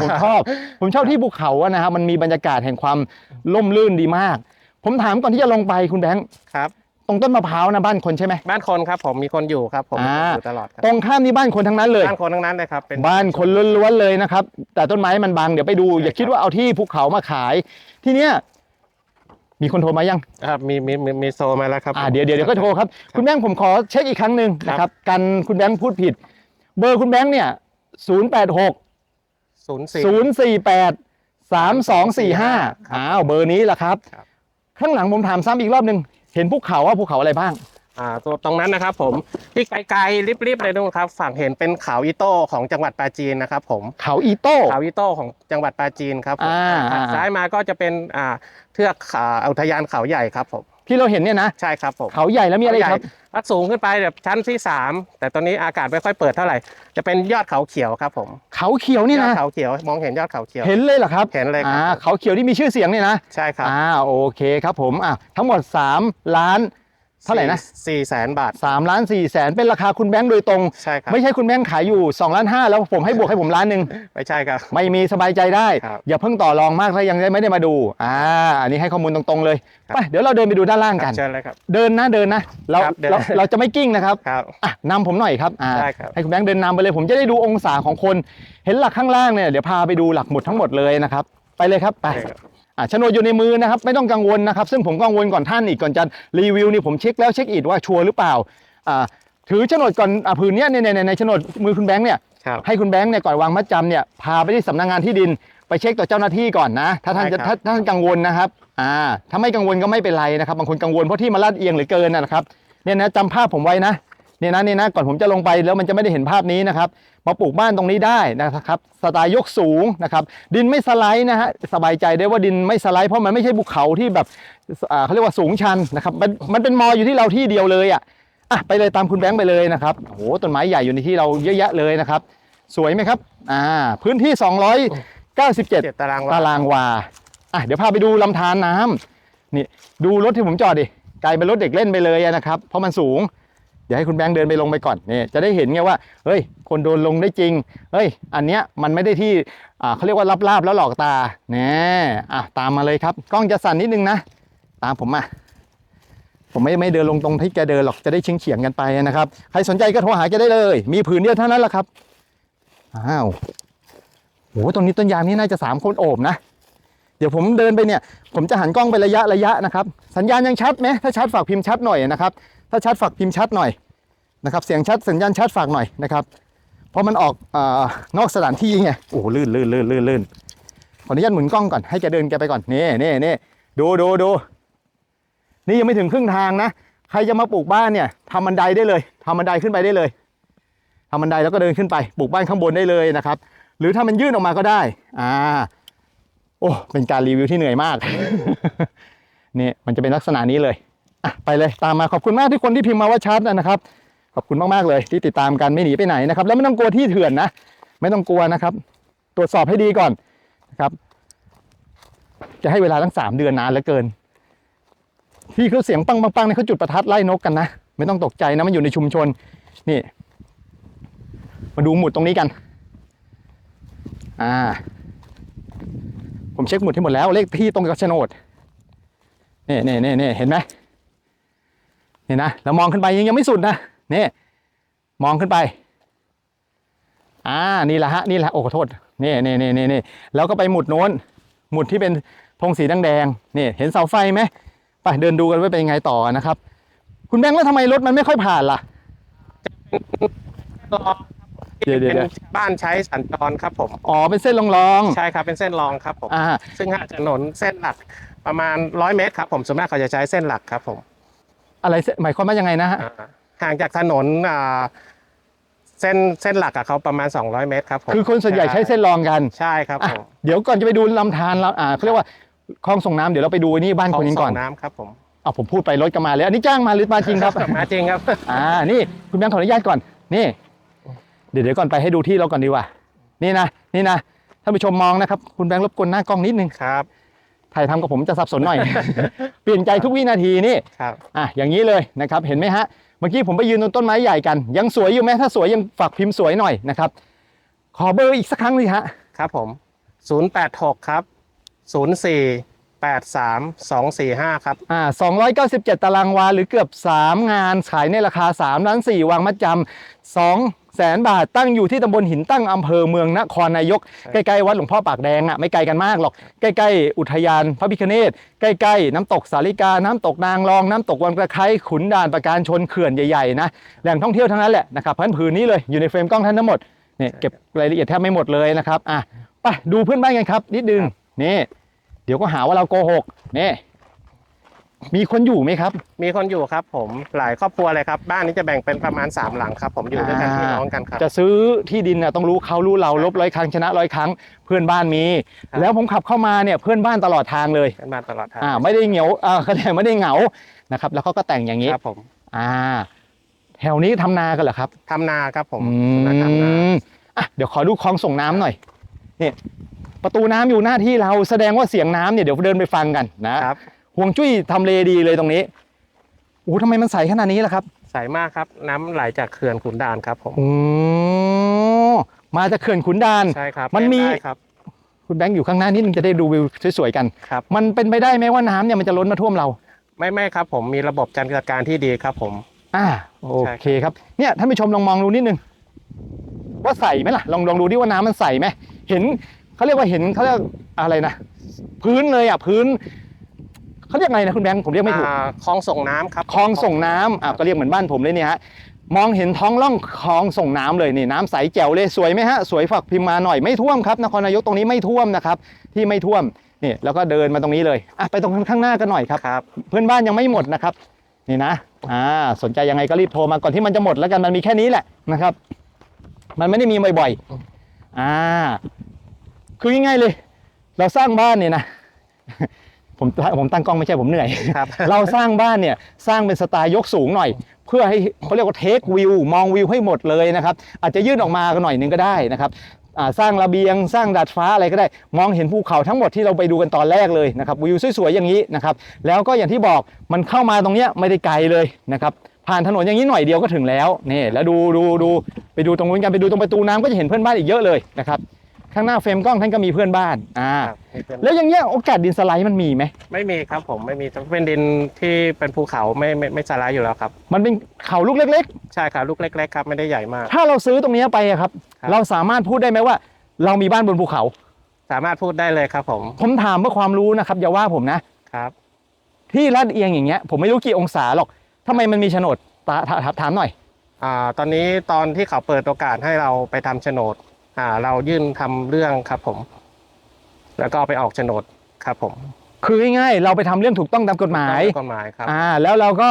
ผมชอบผมชอบที่ภูเขาอะนะฮะมันมีบรรยากาศแห่งความล่มลื่นดีมาก ผมถามก่อนที่จะลงไปคุณแบงค์ครับตรงต้นมะพร้าวนะบ้านคนใช่ไหมบ้านคนครับผมมีคนอยู่ครับผมมีคนอ่าอยู่ตลอดครับตรงข้ามนี่บ้านคนทั้งนั้นเลย บ้านคนทั้งนั้นเลยครับเป็น บ้านคนล้วนๆเลยนะครับ แต่ต้นไม้มันบางเดี๋ยวไปดู ใช่อย่าคิดครับ ว่าเอาที่ภูเขามาขาย ที่เนี้ย มีคนโทรมายังครับมีมีมีมีโซมาแล้วครับ อ่าผมเดี๋ยวเดี๋ยวเดี๋ยวก็โทรครับ คุณแบงค์ผมขอเช็คอีกครั้งหนึ่งครับ นะครับกันคุณแบงค์พูดผิด เบอร์คุณแบงค์เนี่ยศูนย์แปดหก ศูนย์สี่ ศูนย์สี่แปดสามสองสี่ห้าอ้าวเบอร์นี้แหละครับ ครับ ข้างหลังผมถามซ้ำอีกรอบหนึ่งเห็นภูเขาว่าภูเขาอะไรบ้าง อ่าตัวตรงนั้นนะครับผมที่ไกลๆริบๆเลยนู่นครับ ฝั่งเห็นเป็นเขาอีโต้ของจังหวัดปราจีนนะครับผมเขาอีโต้ เขาอีโต้ของจังหวัดปราจีนครับผมอ่าถัดอ่า ซ้ายมาก็จะเป็นอ่าเทือกอ่าอุทยานเขาใหญ่ครับผมที่เราเห็นเนี่ยนะใช่ครับผม เขาใหญ่แล้วมีอะไรอีกครับพักสูงขึ้นไปแบบชั้นที่ 3 แต่ตอนนี้อากาศไม่ค่อยเปิดเท่าไหร่ จะเป็นยอดเขาเขียวครับผมเขาเขียวนี่ยอดนะเขาเขียวมองเห็นยอดเขาเขียว เห็นเลยเหรอครับเห็นเลยคอ่ารับผมเขาเขียวที่มีชื่อเสียงเนี่ยนะ ใช่ครับ อ่าโอเคครับผมอะทั้งหมด 3 ล้าน เท่าไหร่นะสี่แสนบาท3ล้าน4แสนเป็นราคาคุณแบงค์โดยตรง ใช่ครับ ไม่ใช่คุณแบงค์ขายอยู่2ล้าน5แล้วผมให้บวกให้ผมล้านหนึ่งไม่ใช่ครับ ไม่มีสบายใจได้ ครับ อย่าเพิ่งต่อรองมากถ้ายังไม่ได้มาดู อ่า อันนี้ให้ข้อมูลตรงๆเลยครับไปเดี๋ยวเราเดินไปดูด้านล่างกัน เชิญเลยครับ เดินนะเดินนะ เราครับเดิน เราเราจะไม่กิ้งนะครับ ครับ อะนำผมหน่อยครับอ่าได้ครับ ให้คุณแบงค์เดินนำไปเลย ผมจะได้ดูองศาของคน เห็นหลักข้างล่างเนี่ยเดี๋ยวพาไปดูหลักหมุดทั้งหมดเลยนะครับ ไปเลยครับไปอะ โฉนดอยู่ในมือนะครับไม่ต้องกังวลนะครับ ซึ่งผมกังวลก่อนท่านอีกก่อนจะรีวิวนี่ผมเช็คแล้วเช็คอีกว่าชัวร์หรือเปล่าอ่าถือโฉนดก่อนอะผืนเนี้ยในในในโฉนดมือคุณแบงค์เนี่ยครับให้คุณแบงค์เนี่ยก่อนวางมัดจำเนี่ยพาไปที่สำนักงานที่ดินไปเช็คต่อเจ้าหน้าที่ก่อนนะ ถ้าท่านจะได้ครัถ้าบถ้าท่านกังวลนะครับอ่าถ้าไม่กังวลก็ไม่เป็นไรนะครับ บางคนกังวลเพราะที่มันลาดเอียงเหรือเกินนะนะครับเนี่ยนะจำภาพผมไว้นะ เนี่ยนะเนี่ยนะก่อนผมจะลงไปแล้วมันจะไม่ได้เห็นภาพนี้นะครับ มาปลูกบ้านตรงนี้ได้นะครับสไตล์ยกสูงนะครับ ดินไม่สไลด์นะฮะสบายใจได้ว่าดินไม่สไลด์เพราะมันไม่ใช่ภูเขาที่แบบอ่าเขาเรียกว่าสูงชันนะครับมันมันเป็นมออยู่ที่เราที่เดียวเลยอะอะไปเลยตามคุณแบงค์ไปเลยนะครับโอ้โหต้นไม้ใหญ่อยู่ในที่เราเยอะแยะเลยนะครับ สวยไหมครับอ่าพื้นที่ 297เจ็ดตารางวาตารางวาอะเดี๋ยวพาไปดูลำธารน้ำนี่ดูรถที่ผมจอดดิกลายเป็นรถเด็กเล่นไปเลยอะนะครับ เพราะมันสูง เดี๋ยวให้คุณแบงค์เดินไปลงไปก่อนเนี่ยจะได้เห็นไงว่าเฮ้ยคนโดนลงได้จริงเฮ้ยอันเนี้ยมันไม่ได้ที่อ่าเขาเรียกว่าลาบๆแล้วหลอกตาแน่อะตามมาเลยครับ กล้องจะสั่นนิดนึงนะ ตามผมมาผมไม่ไม่เดินลงตรงที่แกเดินหรอกจะได้เฉียงเฉียงกันไปนะครับ ใครสนใจก็โทรหาแกได้เลย มีผืนเดียวเท่านั้นแหละครับอ้าวโหตรงนี้ต้นยางนี่น่าจะสามคนโอบนะเดี๋ยวผมเดินไปเนี่ย ผมจะหันกล้องไประยะระยะนะครับ สัญญาณยังชัดไหมถ้าชัดฝากพิมพ์ชัดหน่อยนะครับ ถ้าชัดฝากพิมพ์ชัดหน่อยนะครับเสียงชัดสัญญาณชัดฝากหน่อยนะครับ เพราะมันออกเอ่อนอกสถานที่ไงโอ้โหลื่นลื่นลื่นลื่นลื่นขออนุญาตหมุนกล้องก่อนให้แกเดินแกไปก่อนนี่นี่นี่ดูดูดูนี่ยังไม่ถึงครึ่งทางนะใครจะมาปลูกบ้านเนี่ยทำบันไดได้เลยทำบันไดขึ้นไปได้เลยทำบันไดแล้วก็เดินขึ้นไปปลูกบ้านข้างบนได้เลยนะครับ หรือถ้ามันยื่นออกมาก็ได้อ่าโอ้เป็นการรีวิวที่เหนื่อยมากนี่มันจะเป็นลักษณะนี้เลย อะไปเลยตามมาขอบคุณมากที่คนที่พิมพ์มาว่าชัดนะครับขอบคุณมากๆเลยที่ติดตามกันไม่หนีไปไหนนะครับ แล้วไม่ต้องกลัวที่เถื่อนนะไม่ต้องกลัวนะครับ ตรวจสอบให้ดีก่อนนะครับ จะให้เวลาตั้งสามเดือนนานเหลือเกิน ที่เขาเสียงปังปังปังเนี่ยเขาจุดประทัดไล่นกกันนะไม่ต้องตกใจนะมันอยู่ในชุมชนนี่ มาดูหมุดตรงนี้กันอ่าผมเช็คหมุดที่หมดแล้วเลขที่ตรงกับโฉนดนี่นี่นี่นี่เห็นไหม นี่นะแล้วมองขึ้นไปยังยังไม่สุดนะนี่มองขึ้นไปอ่านี่แหละฮะนี่แหละโอ้ขอโทษนี่นี่นี่นี่นี่แล้วก็ไปหมุดโน้น หมุดที่เป็นธงสีแดงๆนี่เห็นเสาไฟไหมไปเดินดูกันว่าเป็นยังไงต่อนะครับ คุณแบงค์แล้วทำไมรถมันไม่ค่อยผ่านล่ะเดี๋ยวเดี๋ยวเป็นเดี๋ยวบ้านใช้สัญจรครับผมอ๋อเป็นเส้นรองใช่ครับเป็นเส้นรองครับผมๆอ่าซึ่งหาถนนเส้นหลักประมาณร้อยเมตรครับผมส่วนมากเขาจะใช้เส้นหลักครับผม อะไรเส้นหมายความว่ายังไงนะฮะอ่าห่างจากถนนอ่าเส้นเส้นหลักอะเขาประมาณ 200 เมตรครับผมคือคนส่วนใหญ่ใช้เส้นรองกันใช่ครับอะผมเดี๋ยวก่อนจะไปดูลำธารเราอ่าเขาเรียกว่าคลองส่งน้ำเดี๋ยวเราไปดูนี่บ้านคนนี้ก่อนส่งน้ำครับผมเอาผมพูดไปรถก็มาเลยอันนี้จ้างมาหรือมาจริงครับมาจริงครับอ่านี่คุณแบงค์ขออนุญาตก่อนนี่ เดี๋ยวเดี๋ยวก่อนไปให้ดูที่เราก่อนดีกว่า นี่นะนี่นะท่านผู้ชมมองนะครับ คุณแบงค์รบกวนหน้ากล้องนิดนึงครับ ถ่ายทำกับผมจะสับสนหน่อย เปลี่ยนใจทุกวินาทีนี่ครับอะอย่างนี้เลยนะครับเห็นไหมฮะเมื่อกี้ผมไปยืนตรงต้นไม้ใหญ่กัน ยังสวยอยู่ไหมถ้าสวยยังฝากพิมพ์สวยหน่อยนะครับขอเบอร์อีกสักครั้งเลยฮะครับผม 086 ครับ 04 83 245 ครับอ่า297 ตารางวาหรือเกือบ 3 งานขายในราคา 3 ล้าน 4 วางมัดจำ2 แสนบาทตั้งอยู่ที่ตำบลหินตั้งอำเภอเมืองนครนายก ใกล้ๆวัดหลวงพ่อปากแดงอะไม่ไกลกันมากหรอก ใกล้ๆ อุทยานพระพิคเนตใกล้ๆ น้ำตกสาลิกา น้ำตกนางรอง น้ำตกวังตะไคร้ขุนด่านประการชนเขื่อนใหญ่ๆนะแหล่งท่องเที่ยวทั้งนั้นแหละนะครับพันผืนนี้เลยอยู่ในเฟรมกล้องท่านทั้งหมดเนี่ยเก็บรายละเอียดแทบไม่หมดเลยนะครับอะไปดูเพื่อนบ้านกันครับนิดนึงนี่เดี๋ยวก็หาว่าเราโกหกนี่ มีคนอยู่ไหมครับ มีคนอยู่ครับ ผมหลายครอบครัวเลยครับ บ้านนี้จะแบ่งเป็นประมาณ 3 หลังครับ ผมอยู่ด้วยกันอ่าพี่น้องกันครับ จะซื้อที่ดินน่ะต้องรู้เขารู้เราลบร้อยครั้งชนะร้อยครั้ง เพื่อนบ้านมี ครับ แล้วผมขับเข้ามาเนี่ยเพื่อนบ้านตลอดทางเลยเป็นบ้านตลอดทางอ่าไม่ได้เหงียวอ่าเขาเรียกไม่ได้เหงานะครับ แล้วเขาก็แต่งอย่างนี้ครับผมอ่า แถวนี้ทำนากันเหรอครับทำนาครับผมอืนาทำนามอะเดี๋ยวขอดูคลองส่งน้ำหน่อยนี่ประตูน้ำอยู่หน้าที่เราแสดงว่าเสียงน้ำเนี่ยเดี๋ยวเดินไปฟังกันนะครับ ห่วงจุ้ยทำเลดีเลยตรงนี้โอ้ทำไมมันใสขนาดนี้ล่ะครับใสมากครับ น้ำไหลจากเขื่อนขุนด่านครับผมโอ้มาจากเขื่อนขุนด่าน ใช่ครับมันมีได้ครับ คุณแบงค์อยู่ข้างหน้านิดนึงจะได้ดูวิวสวยๆกัน ครับ มันเป็นไปได้ไหมว่าน้ำเนี่ยมันจะล้นมาท่วมเรา ไม่ไม่ครับผมมีระบบการจัดการที่ดีครับผม อ่าโอเคครับเนี่ยท่านผู้ชมลองมองดูนิดนึงว่าใสไหมล่ะลองลองดูดิว่าน้ำมันใสไหมเห็นเขาเรียกว่าเห็นเขาเรียกอะไรนะพื้นเลยอะพื้น เขาเรียกไงนะคุณแบงค์ผมเรียกไม่ถูก อ่าคลองส่งน้ำครับคลองส่งน้ำอะก็เรียกเหมือนบ้านผมเลยเนี่ยฮะ มองเห็นท้องร่องคลองส่งน้ำเลยนี่น้ำใสแจ๋วเลยสวยไหมฮะ สวยฝากพิมพ์มาหน่อยไม่ท่วมครับนครนายกตรงนี้ไม่ท่วมนะครับ ที่ไม่ท่วมนี่แล้วก็เดินมาตรงนี้เลยอะไปตรงข้างหน้ากันหน่อยครับ ครับเพื่อนบ้านยังไม่หมดนะครับ นี่นะอ่าสนใจยังไงก็รีบโทรมาก่อนที่มันจะหมดแล้วกันมันมีแค่นี้แหละนะครับ มันไม่ได้มีบ่อยๆอ่าคือง่ายๆเลย เราสร้างบ้านเนี่ยนะ ผมผมตั้งกล้องไม่ใช่ผมเหนื่อย ครับ เราสร้างบ้านเนี่ยสร้างเป็นสไตล์ยกสูงหน่อย เพื่อให้เขาเรียกว่าเทควิวมองวิวให้หมดเลยนะครับ อาจจะยื่นออกมากันหน่อยหนึงก็ได้นะครับอ่าสร้างระเบียงสร้างดาดฟ้าอะไรก็ได้ มองเห็นภูเขาทั้งหมดที่เราไปดูกันตอนแรกเลยนะครับวิวสวยๆอย่างนี้นะครับแล้วก็อย่างที่บอกมันเข้ามาตรงเนี้ยไม่ได้ไกลเลยนะครับผ่านถนนอย่างนี้หน่อยเดียวก็ถึงแล้วนี่แล้วดูดูดูไปดูตรงนู้นกันไปดูตรงประตูน้ำก็จะเห็นเพื่อนบ้านอีกเยอะเลยนะครับ ข้างหน้าเฟรมกล้องท่านก็มีเพื่อนบ้านอ่าครับมีเป็นแล้วอย่างเงี้ยโอกาสดินสไลด์มันมีไหมไม่มีครับผมไม่มีเป็นดินที่เป็นภูเขาไม่ไม่ไม่สไลด์อยู่แล้วครับ มันเป็นเขาลูกเล็กๆใช่ครับลูกเล็กๆครับไม่ได้ใหญ่มากถ้าเราซื้อตรงนี้ไปอะครับ ครับ เราสามารถพูดได้ไหมว่า เรามีบ้านบนภูเขา สามารถพูดได้เลยครับผมผมถามเพื่อความรู้นะครับอย่าว่าผมนะ ครับ ที่ลาดเอียงอย่างเงี้ยผมไม่รู้กี่องศาหรอกทำไมมันมีโฉนดตาถาถามถามหน่อย อ่าตอนนี้ตอนที่เขาเปิดโอกาสให้เราไปทำโฉนด อ่าเรายื่นทำเรื่องครับผม แล้วก็ไปออกโฉนดครับผมคือง่ายๆเราไปทำเรื่องถูกต้องตามกฎหมายตามกฎหมายครับอ่าแล้วเราก็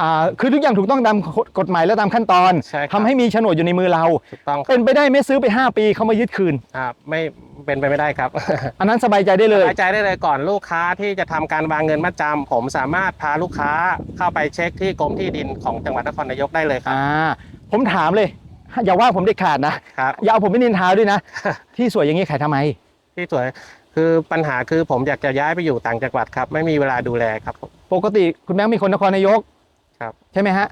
อ่าคือทุกอย่างถูกต้องตามกฎหมายและตามขั้นตอนใช่ครับทำให้มีโฉนดอยู่ในมือเราถูกต้องครับเป็นไปได้ไหม่ซื้อไป 5 ปีเขามายึดคืนอ่าไม่เป็นไปไม่ได้ครับ อันนั้นสบายใจได้เลยสบายใจได้เลยก่อนลูกค้าที่จะทำการวางเงินมัดจำผมสามารถพาลูกค้าเข้าไปเช็คที่กรมที่ดินของจังหวัดนครนายกได้เลยครับอ่าผมถามเลย อย่าว่าผมเด็ดขาดนะครับ อย่าเอาผมไปนินทาด้วยนะ ที่สวยอย่างนี้ขายทำไม ที่สวยคือปัญหาคือผมอยากจะย้ายไปอยู่ต่างจังหวัดครับ ไม่มีเวลาดูแลครับผม ปกติคุณแบงค์มีคนนครนายกครับ ใช่ไหมฮะ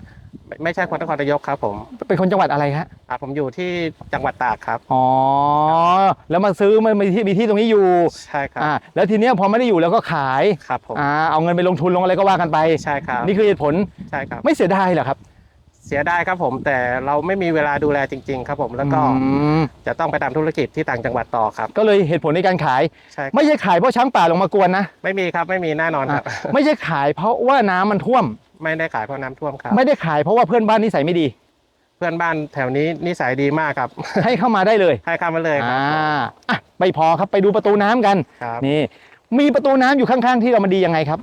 ไม่ไม่ใช่คนนครนายกครับผมเป็นคนจังหวัดอะไรฮะอ่าผมอยู่ที่จังหวัดตากครับ อ๋อแล้วมาซื้อมันมีที่มีที่ตรงนี้อยู่ใช่ครับอ่าแล้วทีเนี้ยพอไม่ได้อยู่แล้วก็ขายครับผมอ่าเอาเงินไปลงทุนลงอะไรก็ว่ากันไป ใช่ครับนี่คือเหตุผลใช่ครับไม่เสียดายเหรอครับเสียดายครับผม แต่เราไม่มีเวลาดูแลจริง ๆ ครับผมแล้วก็อืมจะต้องไปทำธุรกิจที่ต่างจังหวัดต่อครับ ก็เลยเหตุผลในการขาย ใช่ครับไม่ใช่ขายเพราะช้างป่าลงมากวนนะไม่มีครับไม่มีแน่นอนครับอะไม่ใช่ขายเพราะว่าน้ำมันท่วม ไม่ได้ขายเพราะน้ำท่วมครับ ไม่ได้ขายเพราะว่าเพื่อนบ้านนิสัยไม่ดี เพื่อนบ้านแถวนี้นิสัยดีมากครับ ให้เข้ามาได้เลยให้ข้ามมาเลยครัอ่าบอะไม่พอครับไปดูประตูน้ำกันครับ นี่มีประตูน้ำอยู่ข้างๆ ที่เรามันดียังไงครับ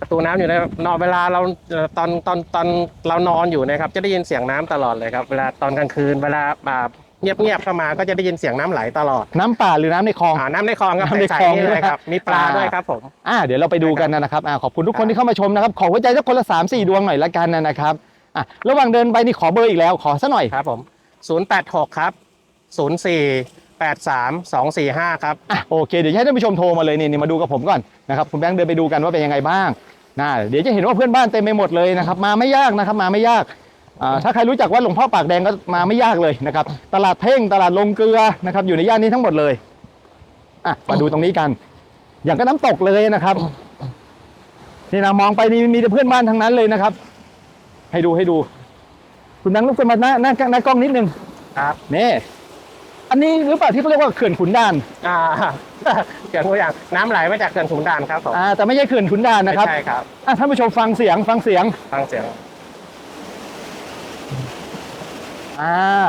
ประตูน้ำอยู่ในนอนเวลาเราเอ่อตอนตอนตอนเรานอนอยู่นะครับ จะได้ยินเสียงน้ำตลอดเลยครับ เวลาตอนกลางคืนเวลาแบบเงียบๆเข้ามาก็จะได้ยินเสียงน้ำไหลตลอด น้ำป่าหรือน้ำในคลองอ่าน้ำในคลองครับน้ำในใสคลองๆนี่เลยครับ มีปลาอ่าด้วยครับผมอ่าเดี๋ยวเราไปดูกันนะครับอ่าขอบคุณทุกคนที่เข้ามาชมนะครับ ขอหัวใจสักคนละ3 4ดวงหน่อยละกันนะครับอะระหว่างเดินไปนี่ขอเบอร์อีกแล้วขอซะหน่อยครับผม086ครับ04 83 245 ครับ อะโอเค เดี๋ยวจะให้ท่านผู้ชมโทรมาเลยนี่นี่มาดูกับผมก่อนนะครับคุณแบงค์เดินไปดูกันว่าเป็นยังไงบ้างนะเดี๋ยวจะเห็นว่าเพื่อนบ้านเต็มไปหมดเลยนะครับมาไม่ยากนะครับมาไม่ยากอ่าถ้าใครรู้จักวัดหลวงพ่อปากแดงก็มาไม่ยากเลยนะครับตลาดเพ่งตลาดลงเกลือนะครับอยู่ในย่านนี้ทั้งหมดเลยอะมาดูตรงนี้กัน อย่างก็น้ำตกเลยนะครับนี่นะมองไปนี่มีแต่เพื่อนบ้านทั้งนั้นเลยนะครับ ให้ดูให้ดู คุณแบงค์ลุกขึ้นมาหน้าหน้าหน้ากล้องนิดนึงครับ นี่ อันนี้หรือเปล่าที่เขาเรียกว่าเขื่อนขุนด่านอ่าเกิดตัวอย่างน้ำไหลมาจากเขื่อนขุนด่านครับผมอ่าแต่ไม่ใช่เขื่อนขุนด่านไม่นะครับใช่ครับ อะท่านผู้ชมฟังเสียงฟังเสียงฟังเสียงอ่า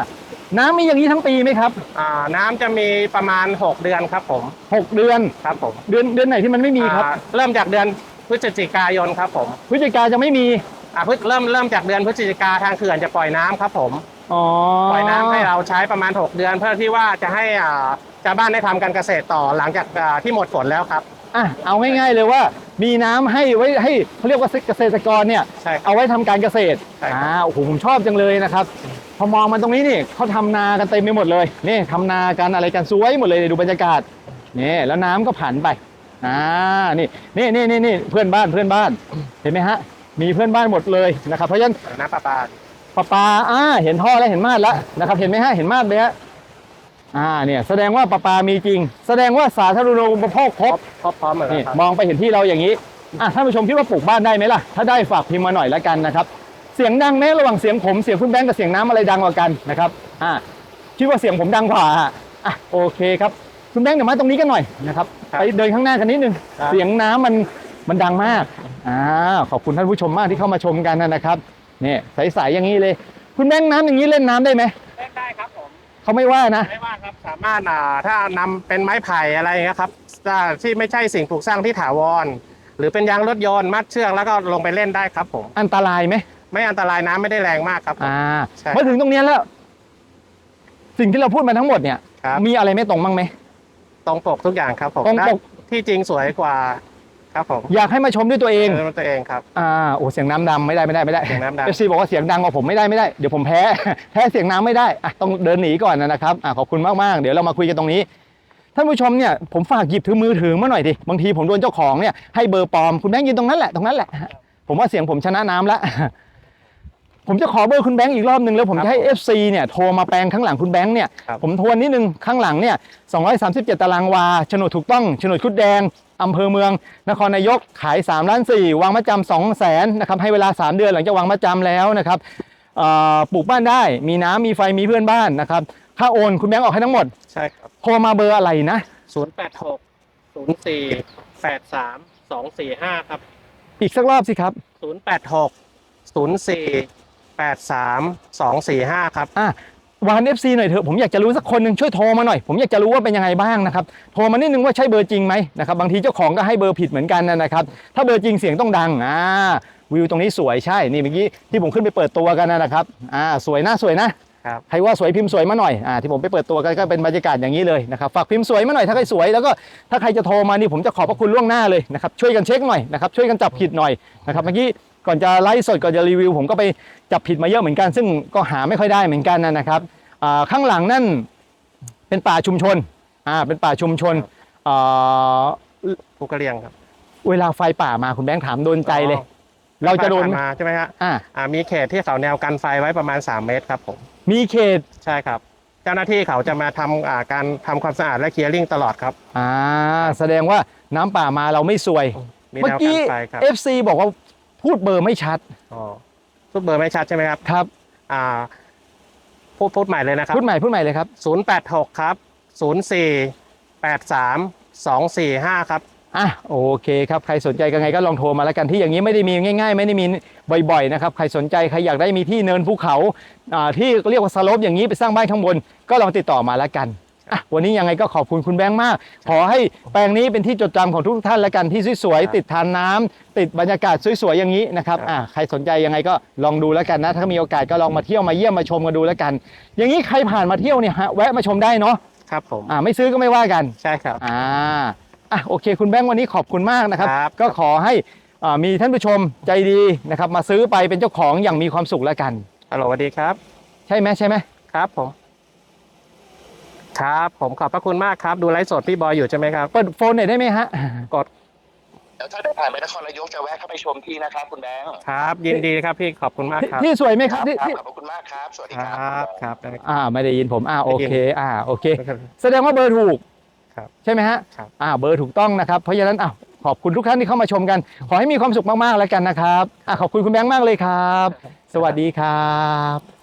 น้ำมีอย่างนี้ทั้งปีไหมครับอ่าน้ำจะมีประมาณ 6 เดือนครับผมหกเดือนครับผมเดือนเดือนไหนที่มันไม่มีครับอ่าเริ่มจากเดือนพฤศจิกายนครับผมพฤศจิกาจะไม่มีอ่าพฤเริ่มเริ่มจากเดือนพฤศจิกาทางเขื่อนจะปล่อยน้ำครับผมอ๋อ ปล่อยน้ำให้เราใช้ประมาณ 6 เดือน เพื่อที่ว่าจะให้อ่าชาวบ้านได้ทำการเกษตรต่อหลังจากอ่าที่หมดฝนแล้วครับ อะเอาง่ายๆเลยว่า มีน้ำให้ไว้ให้เขาเรียกว่าเกษตรกรเนี่ย ใช่ครับ เอาไว้ทำการเกษตรใช่ครับ อ่าโอ้โหผมชอบจังเลยนะครับ พอมองมาตรงนี้นี่เขาทำนากันเต็มไปหมดเลย นี่ทำนากันอะไรกันสวยหมดเลยดูบรรยากาศ นี่แล้วน้ำก็ผ่านไปอ่านี่นี่นี่นี่นี่เพื่อนบ้านเพื่อนบ้าน เห็นไหมฮะ มีเพื่อนบ้านหมดเลยนะครับ เพราะฉะนั้นน้ำประปา ปลาปลาอ่าเห็นท่อแล้วเห็นมาดแล้วนะครับ เห็นไหมฮะเห็นมาดไหมฮะอ่าเนี่ยแสดงว่าปลาปลามีจริง แสดงว่าสาธารณูปโภคครบครบพร้อมหมดแล้นี่วครับมองไปเห็นที่เราอย่างนี้อะท่านผู้ชมคิดว่าปลูกบ้านได้ไหมล่ะ ถ้าได้ฝากพิมพ์มาหน่อยละกันนะครับ เสียงดังไหมระหว่างเสียงผมเสียงคุณแบงค์กับเสียงน้ำอะไรดังกว่ากันนะครับอ่าคิดว่าเสียงผมดังกว่าอะอะโอเคครับคุณแบงค์เดี๋ยวมาตรงนี้กันหน่อยนะครับครับไปเดินข้างหน้ากันนิดนึงครับ เสียงน้ำมันมันดังมากอ่าขอบคุณท่านผู้ชมมากที่เข้ามาชมกันนะครับ เนี่ยใสๆอย่างนี้เลย คุณแบงค์น้ำอย่างนี้เล่นน้ำได้ไหมเล่นได้ครับผมเขาไม่ว่านะไม่ว่าครับสามารถอ่าถ้านำเป็นไม้ไผ่อะไรอย่างเงี้ยครับถ้าที่ไม่ใช่สิ่งปลูกสร้างที่ถาวร หรือเป็นยางรถยนต์มัดเชือกแล้วก็ลงไปเล่นได้ครับผมอันตรายไหมไม่อันตรายน้ำไม่ได้แรงมากครับผม อ่าใช่มาถึงตรงเนี้ยแล้ว สิ่งที่เราพูดมาทั้งหมดเนี่ย ครับ มีอะไรไม่ตรงบ้างไหม ตรงปกทุกอย่างครับผมตรงปกและที่จริงสวยกว่า ครับผมอยากให้มาชมด้วยตัวเองเออตัวเองครับอ่าโอ้เสียงน้ำดำไม่ได้ไม่ได้ไม่ได้เสียงน้ำดำเอฟซีบอกว่าเสียงดังกว่าผมไม่ได้ไม่ได้เดี๋ยวผมแพ้แพ้เสียงน้ำไม่ได้อะต้องเดินหนีก่อนนะครับอะขอบคุณมากๆเดี๋ยวเรามาคุยกันตรงนี้ท่านผู้ชมเนี่ยผมฝากหยิบถือมือถือมาหน่อยดิบางทีผมโดนเจ้าของเนี่ยให้เบอร์ปลอมคุณแบงค์ยืนตรงนั้นแหละตรงนั้นแหละ ผมว่าเสียงผมชนะน้ำแล้ว ผมจะขอเบอร์คุณแบงค์อีกรอบหนึ่งแล้วผมจะให้ FC เนี่ยโทรมาแปลงข้างหลังคุณแบงค์เนี่ยครับ ผมทวนนิดนึงข้างหลังเนี่ย237 ตารางวาโฉนดถูกต้องโฉนดคุดแดงอำเภอเมือง นครนายกขาย3ล้าน4วางมาจำ2แสนนะครับให้เวลา 3 เดือนหลังจากวางมาจำแล้วนะครับเอ่อปลูกบ้านได้มีน้ำมีไฟมีเพื่อนบ้านนะครับค่าโอนคุณแบงค์ออกให้ทั้งหมดใช่ครับโทรมาเบอร์อะไรนะ ศูนย์แปดหกศูนย์สี่แปดสามสองสี่ห้าครับอีกสักรอบสิครับ ศูนย์แปดหกศูนย์สี่ แปดสามสองสี่ห้าครับ อะวาน FC หน่อยเถอะผมอยากจะรู้สักคนหนึ่งช่วยโทรมาหน่อยผมอยากจะรู้ว่าเป็นยังไงบ้างนะครับโทรมานิดนึงว่าใช่เบอร์จริงไหมนะครับบางทีเจ้าของก็ให้เบอร์ผิดเหมือนกันนะครับถ้าเบอร์จริงเสียงต้องดังอ่าวิวตรงนี้สวยใช่นี่เมื่อกี้ที่ผมขึ้นไปเปิดตัวกันนะครับอ่าสวยนะสวยนะครับใครว่าสวยพิมพ์สวยมาหน่อยอ่าที่ผมไปเปิดตัวกันก็เป็นบรรยากาศอย่างนี้เลยนะครับฝากพิมพ์สวยมาหน่อยถ้าใครสวยแล้วก็ถ้าใครจะโทรมานี่ผมจะขอบพระคุณล่วงหน้าเลยนะครับช่วยกันเช็คหน่อยนะครับช่วยกันจับผิดหน่อยนะครับเมื่อกี้ ก่อนจะไลฟ์สดก่อนจะรีวิว ผมก็ไปจับผิดมาเยอะเหมือนกัน ซึ่งก็หาไม่ค่อยได้เหมือนกันนะครับอ่าข้างหลังนั่นเป็นป่าชุมชนอ่าเป็นป่าชุมชนอ่าภูกระเรียงครับ เวลาไฟป่ามาคุณแบงค์ถามโดนใจเลย เราจะโดนผ่มาใช่ไหมฮะอ่าอ่ามีเขตที่เขาแนวกันไฟไว้ประมาณ 3 เมตรครับผมมีเขตใช่ครับเจ้าหน้าที่เขาจะมาทำอ่าการทำความสะอาดและเคลียร์ริ่งตลอดครับ อ่า แสดงว่าน้ำป่ามาเราไม่ซวยมีเมื่แนอวกักี้นไฟครับ FC บอกว่า พูดเบอร์ไม่ชัดอ๋อทุกเบอร์ไม่ชัดใช่ไหมครับครับอ่าพูดพูดใหม่เลยนะครับพูดใหม่พูดใหม่เลยครับ086ครับ04 83 245ครับอะโอเคครับใครสนใจกันไงก็ลองโทรมาแล้วกันที่อย่างนี้ไม่ได้มีง่าย ๆ ไม่ได้มีบ่อยๆนะครับใครสนใจใครอยากได้มีที่เนินภูเขาอ่าที่เรียกว่าสโลปอย่างนี้ไปสร้างบ้านข้างบน ก็ลองติดต่อมาแล้วกันอะ วันนี้ยังไงก็ขอบคุณคุณแบงค์มาก ขอให้แปลงนี้เป็นที่จดจำของทุกท่านแล้วกันที่สวยครับๆติดทานน้ำติดบรรยากาศสวยๆอย่างนี้นะครับครับอะใครสนใจยังไงก็ลองดูแล้วกันนะ ถ้ามีโอกาสก็ลองมาเที่ยวมาเยี่ยมมาชมกันดูแล้วกัน อย่างนี้ใครผ่านมาเที่ยวเนี่ยฮะแวะมาชมได้เนาะครับผมอ่าไม่ซื้อก็ไม่ว่ากันใช่ครับอ่าอะโอเค คุณแบงค์วันนี้ขอบคุณมากนะครับครับก็ขอให้อ่ามีท่านผู้ชมใจดีนะครับ มาซื้อไปเป็นเจ้าของอย่างมีความสุขแล้วกันฮัลโหลสวัสดีครับ ใช่ไหมใช่ไหมครับผม ครับ ผมขอบพระคุณมากครับ ดูไลฟ์สดพี่บอยอยู่ใช่ไหมครับเปิดโฟนหน่อยได้ไหมฮะ กดเดี๋ยวถ้าได้ผ่านไปนครนายกจะแวะเข้าไปชมที่นะครับคุณแบงค์ครับ ยินดีครับพี่ขอบคุณมากครับที่สวยไหมครับที่ครับที่ขอบคุณมากครับ สวัสดีคครรัับครับได้ครับ อ่าไม่ได้ยินผมอ่าโอเคอ่าโอเคครับแสดงว่าเบอร์ถูกครับใช่ไหมฮะครับ อ่าเบอร์ถูกต้องนะครับเพราะฉะนั้นอะขอบคุณทุกท่านที่เข้ามาชมกัน ขอให้มีความสุขมากๆแล้วกันนะครับอะขอบคุณคุณแบงค์มากเลยครับ สวัสดีครับ